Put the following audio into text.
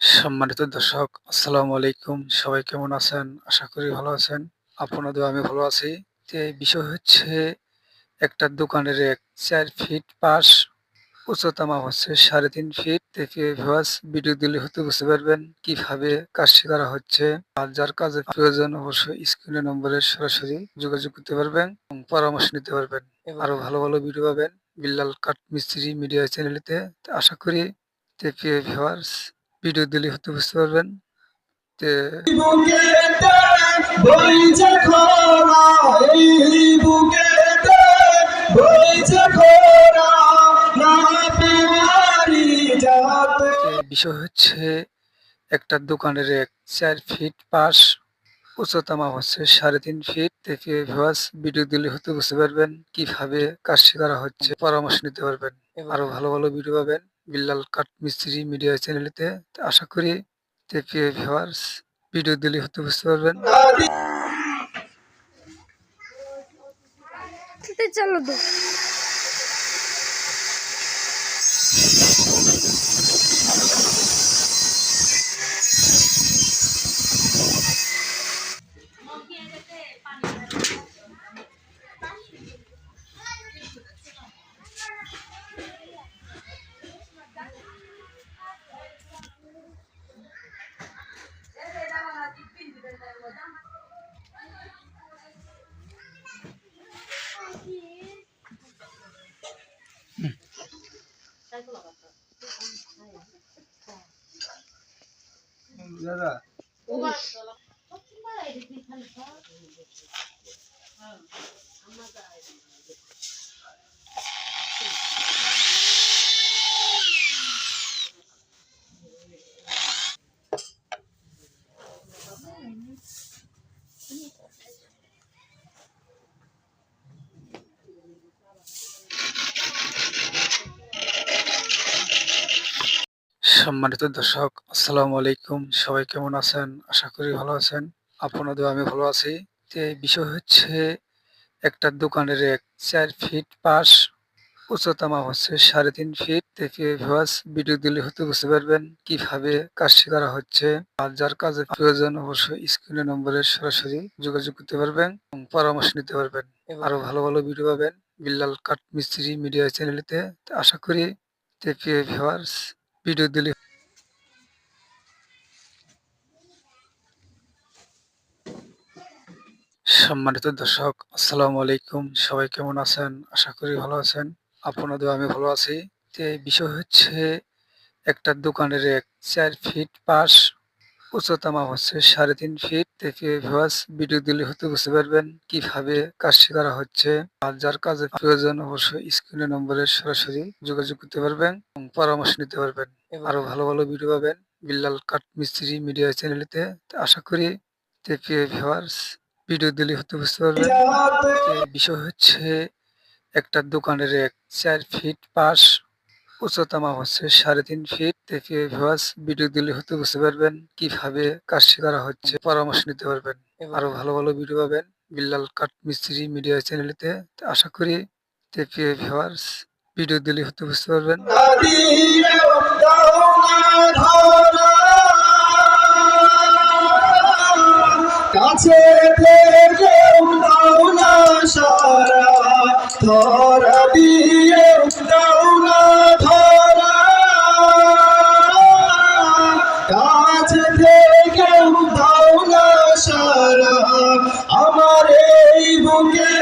সম্মানিত দর্শক, আসসালামু আলাইকুম। সবাই কেমন আছেন? আশা করি ভালো আছেন। আপনাদের আমি ভালো আছি। এই বিষয় হচ্ছে, একটা দোকানের এক চার ফিট পাশ, উচ্চতা মাপ হচ্ছে সাড়ে তিন ফিট। ভিডিও দিলে হতে বুঝতে পারবেন কীভাবে কাজটি করা হচ্ছে। আর যার কাজের প্রয়োজন অবশ্যই স্ক্রিনের নম্বরে সরাসরি যোগাযোগ করতে পারবেন এবং পরামর্শ নিতে পারবেন। আরও ভালো ভালো ভিডিও পাবেন। বিল্লাল কাঠ মিস্ত্রি মিডিয়া চ্যানেলতে আশা করি ভিউয়ার্স ভিডিও দিলে হতে বুঝতে পারবেন তে বিষয় হচ্ছে একটা দোকানের এক চার ফিট পাশ উচ্চতা মাপ হচ্ছে সাড়ে তিন ফিট ভিউয়ার্স ভিডিও দিলে হতে বুঝতে পারবেন কীভাবে কাজটি করা হচ্ছে। পরামর্শ নিতে পারবেন আরও ভালো ভালো ভিডিও পাবেন বিল্লাল কাঠ মিস্ত্রি মিডিয়া চ্যানেলতে আশা করি ভিউয়ার্স ভিডিও দিলে হতে বুঝতে পারবেন। চলো তো সম্মানিত দর্শক আসসালামু আলাইকুম। সবাই কেমন আছেন? আশা করি ভালো আছেন। আপনাদের আমি ভালো আছি। এই বিষয় হচ্ছে, একটা দোকানের এক চার ফিট পাশ উচ্চতা মাপ হচ্ছে সাড়ে তিন ফিট ভিউয়ার্স ভিডিও দিলে হতে বুঝতে পারবেন কীভাবে কাজটি করা হচ্ছে। আর যার কাজের প্রয়োজন অবশ্যই স্ক্রিনের নম্বরে সরাসরি যোগাযোগ করতে পারবেন এবং পরামর্শ নিতে পারবেন। আরও ভালো ভালো ভিডিও পাবেন বিল্লাল কাঠ মিস্ত্রি মিডিয়া চ্যানেলতে আশা করি ভিডিও দিলে সম্মানিত দর্শক আসসালামু আলাইকুম। সবাই কেমন আছেন? আশা করি ভালো আছেন। আপনাদের আমি ভালো আছি। তো এই বিষয় হচ্ছে একটা দোকানের এক চার ফিট পাশ উচ্চতা মাপ হচ্ছে সাড়ে তিন ফিট। ভিডিও দিলে হতে বুঝতে পারবেন কীভাবে কাজটি করা হচ্ছে। আর যার কাজের প্রয়োজন অবশ্যই স্ক্রিনের নম্বরে সরাসরি যোগাযোগ করতে পারবেন এবং পরামর্শ নিতে পারবেন। আরও ভালো ভালো ভিডিও পাবেন। বিল্লাল কাঠ মিস্ত্রি মিডিয়া চ্যানেলতে আশা করি ভিউয়ার্স ভিডিও দিলে হতে বুঝতে পারবেন যাতে বিষয় হচ্ছে একটা দোকানের এক চার ফিট পাশ উচ্চতা মাপ হচ্ছে সাড়ে তিন ফিট ভিউয়ার্স ভিডিও দিলে হতে বুঝতে পারবেন কীভাবে কাজটি করা হচ্ছে। পরামর্শ নিতে পারবেন আরও ভালো ভালো ভিডিও পাবেন বিল্লাল কাঠ মিস্ত্রি মিডিয়া চ্যানেলতে আশা করি ভিউয়ার্স ভিডিও দিলে হতে বুঝতে পারবেন। কাছে ধরা দিয়ে দাও না ধরা। কাছে থেকেও দাও না সারা। আমার এই খরা